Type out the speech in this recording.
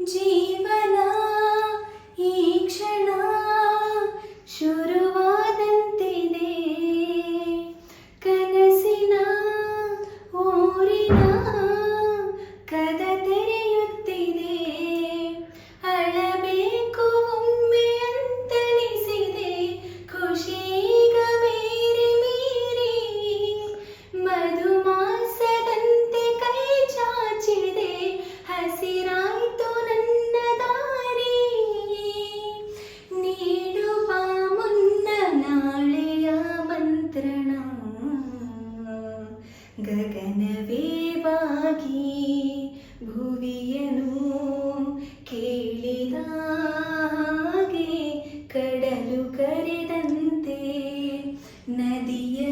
జీవన ఈ క్షణ శురు ಗಗನವೇ ಬಾಗಿ ಭುವಿಯನು ಕೇಳಿದಾಗೆ ಕಡಲು ಕರೆದಂತೆ ನದಿಯ